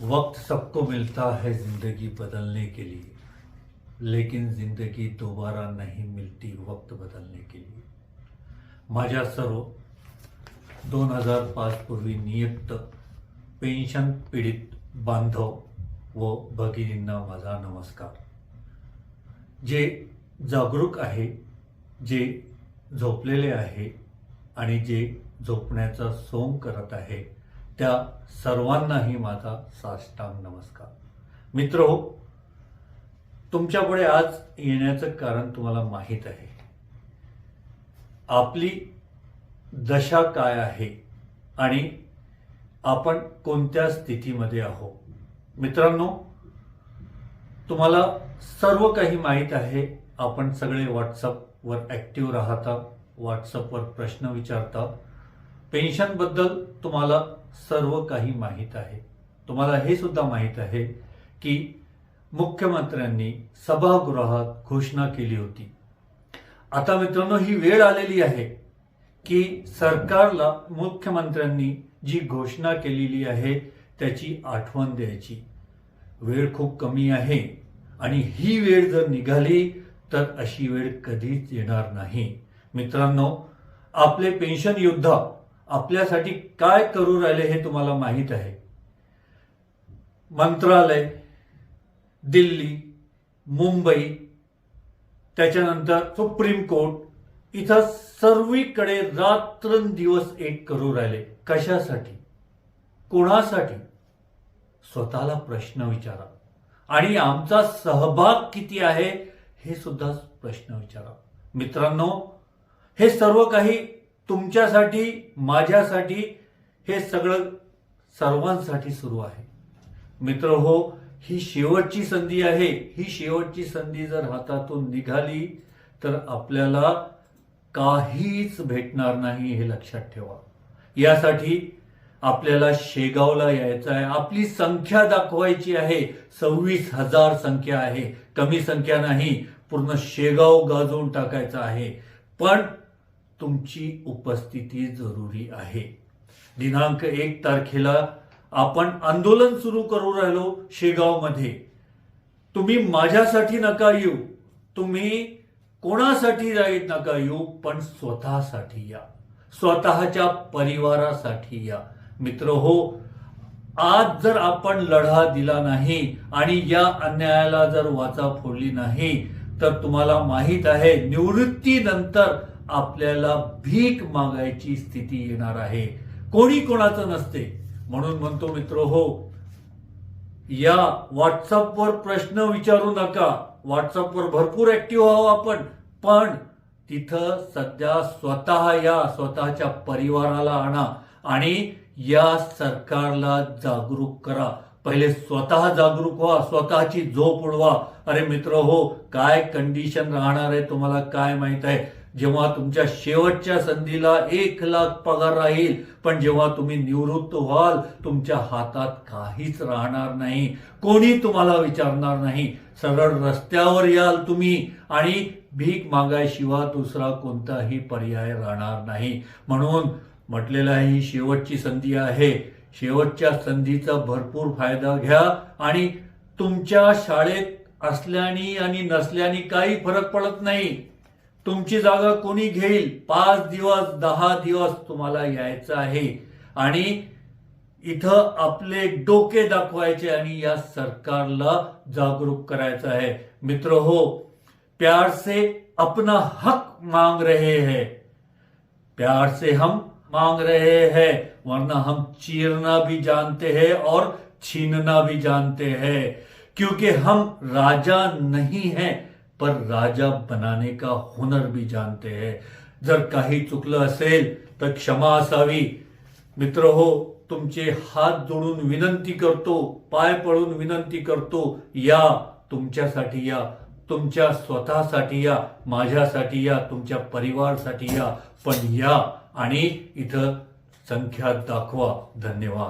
वक्त सबको मिलता है जिंदगी बदलने के लिए लेकिन जिंदगी दोबारा नहीं मिलती वक्त बदलने के लिए। माझ्या सर्व दोन हजार पाचपूर्वी नियुक्त पेन्शन पीडित बांधव व भगिनींना माझा नमस्कार. जे जागरूक आहे जे झोपलेले आहे आणि जे झोपण्याचा सोंग करत आहे त्या सर्वांनाही माझा साष्टांग नमस्कार. मित्र हो तुमच्यापुढे आज येण्याचं कारण तुम्हाला माहीत आहे. आपली दशा काय आहे आणि आपण कोणत्या स्थितीमध्ये आहोत? मित्रांनो तुम्हाला सर्व काही माहीत आहे. आपण सगळे व्हॉट्सअपवर ॲक्टिव्ह राहता व्हॉट्सअपवर प्रश्न विचारता. पेन्शनबद्दल तुम्हाला सर्व काही माहीत आहे. तुम्हाला हे सुद्धा माहीत आहे की मुख्यमंत्र्यांनी सभागृहात घोषणा केली होती. आता मित्रांनो ही वेळ आलेली आहे की सरकारला मुख्यमंत्र्यांनी जी घोषणा केलेली आहे त्याची आठवण द्यायची. वेळ खूप कमी आहे आणि ही वेळ जर निघाली तर अशी वेळ कधीच येणार नाही. मित्रांनो आपले पेन्शन योद्धा आपल्यासाठी काय करू राहिले हे तुम्हाला माहीत आहे? मंत्रालय दिल्ली मुंबई त्याच्यानंतर सुप्रीम कोर्ट इथं सर्वीकडे रात्रंदिवस एक करू राहिले. कशासाठी? कोणासाठी? स्वतःला प्रश्न विचारा. आणि आमचा सहभाग किती आहे हे सुद्धा प्रश्न विचारा. मित्रांनो हे सर्व काही तुमच्यासाठी माझ्यासाठी हे सगळं सर्वांसाठी सुरू आहे. मित्र हो ही शेवटची संधी आहे. ही शेवटची संधी जर हातातून निघाली तर आपल्याला काहीच भेटणार नाही हे लक्षात ठेवा. यासाठी आपल्याला शेगावला यायचं आहे. आपली संख्या दाखवायची आहे. सव्वीस हजार संख्या आहे. कमी संख्या नाही. पूर्ण शेगाव गाजवून टाकायचं आहे. पण तुमची उपस्थिती जरुरी आहे. दिनांक एक तारखेला आपण आंदोलन सुरू करू राहिलो शेगावमध्ये. तुम्ही माझ्यासाठी नका येऊ. तुम्ही कोणासाठी जाईत नका येऊ पण स्वतःसाठी या. स्वतःच्या परिवारासाठी या. मित्र हो आज जर आपण लढा दिला नाही आणि या अन्यायाला जर वाचा फोडली नाही तर तुम्हाला माहीत आहे निवृत्तीनंतर आपल्याला भीक मागायची स्थिती येणार आहे. कोणी कोणाचं नसते. म्हणून म्हणतो मित्र हो या व्हॉट्सअपवर प्रश्न विचारू नका. व्हॉट्सअपवर भरपूर ऍक्टिव्ह आहो आपण. पण तिथं सध्या स्वतः या स्वतःच्या परिवाराला आणा आणि या सरकारला जागरूक करा. पहिले स्वतः जागरूक व्हा स्वतःची झोप उडवा. अरे मित्र हो काय कंडिशन राहणार आहे तुम्हाला काय माहीत आहे? जेव्हा तुमच्या शेवटच्या संधीला एक लाख पगार राहील पण जेव्हा तुम्ही निवृत्त व्हाल तुमच्या हातात काहीच राहणार नाही. कोणी तुम्हाला विचारणार नाही. सरळ रस्त्यावर याल तुम्ही आणि भीक मागायशिवाय दुसरा कोणताही पर्याय राहणार नाही. म्हणून म्हटलेलं ही शेवटची संधी आहे. शेवटच्या संधीचा भरपूर फायदा घ्या आणि तुमच्या शाळेत असल्याने आणि नसल्याने काही फरक पडत नाही. तुमची जागा कोणी घेईल? पाच दिवस दहा दिवस तुम्हाला यायचं आहे. आणि इथं आपले डोके दाखवायचे आणि या सरकारला जागरूक करायचं आहे. मित्र हो प्यार से अपना हक मांग रहे हैं. प्यार से हम मांग रहे हैं वरना हम चीरना भी जानते हैं और छीनना भी जानते हैं. क्योंकि हम राजा नहीं हैं पर राजा बनाने का हुनर भी जानते हैं। जर काही चुकलं असेल तर क्षमा असावी। मित्र हो तुमचे हात जोडून विनंती करतो पाय पळून विनंती करतो या तुमच्यासाठी या तुमच्या स्वतःसाठी या माझ्यासाठी या तुमच्या परिवारसाठी या पण या आणि इथं संख्या दाखवा. धन्यवाद.